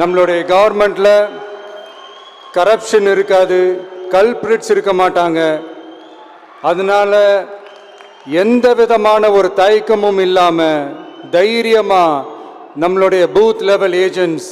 நம்மளுடைய கவர்மெண்ட்டில் கரப்ஷன் இருக்காது கல்பிரிட்ஸ் இருக்க மாட்டாங்க. அதனால் எந்த விதமான ஒரு தயக்கமும் இல்லாமல் தைரியமாக நம்மளுடைய பூத் லெவல் ஏஜென்ட்ஸ்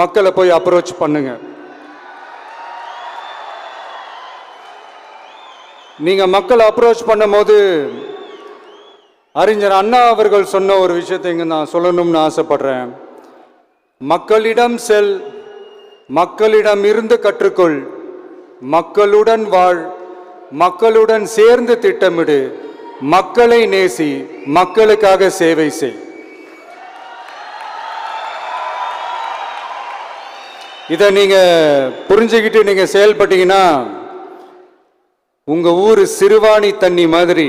மக்களை போய் அப்ரோச் பண்ணுங்க. நீங்கள் மக்களை அப்ரோச் பண்ணும்போது அறிஞர் அண்ணா அவர்கள் சொன்ன ஒரு விஷயத்தை இங்கே நான் சொல்லணும்னு ஆசைப்படுறேன். மக்களிடம் செல் மக்களிடம் இருந்து கற்றுக்கொள். மக்களுடன் வாழ் மக்களுடன் சேர்ந்து திட்டமிடு. மக்களை நேசி மக்களுக்காக சேவை செய். இதை நீங்க புரிஞ்சுக்கிட்டு நீங்க செயல்பட்டீங்கன்னா உங்க ஊர் சிறுவாணி தண்ணி மாதிரி.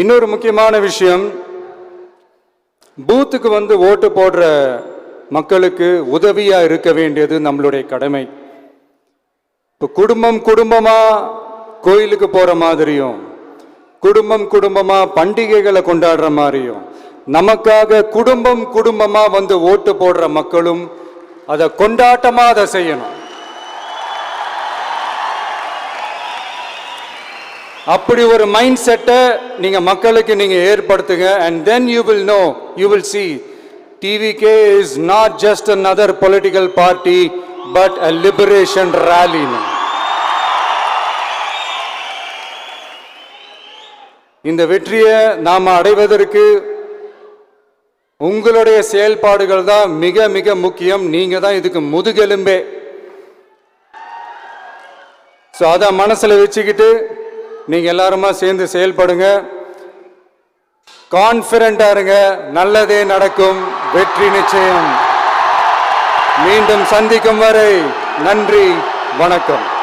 இன்னொரு முக்கியமான விஷயம் பூத்துக்கு வந்து ஓட்டு போடுற மக்களுக்கு உதவியா இருக்க வேண்டியது நம்மளுடைய கடமை. இப்போ குடும்பம் குடும்பமா கோயிலுக்கு போற மாதிரியும் குடும்பம் குடும்பமா பண்டிகைகளை கொண்டாடுற மாதிரியும் நமக்காக குடும்பம் குடும்பமா வந்து ஓட்டு போடுற மக்களும் அதை கொண்டாட்டமாக அதை செய்யணும். அப்படி ஒரு மைண்ட் செட்டை நீங்க மக்களுக்கு நீங்க ஏற்படுத்துங்க and then you will know you will see TVK is not just another political party but a liberation rally இந்த வெற்றியை நாம் அடைவதற்கு உங்களுடைய செயல்பாடுகள் தான் மிக மிக முக்கியம். நீங்க தான் இதுக்கு முதுகெலும்பே. ஸோ அதை மனசில் வச்சுக்கிட்டு நீங்க எல்லாருமா சேர்ந்து செயல்படுங்க. கான்பிடண்டா இருங்க. நல்லதே நடக்கும். வெற்றி நிச்சயம். மீண்டும் சந்திக்கும் வரை நன்றி வணக்கம்.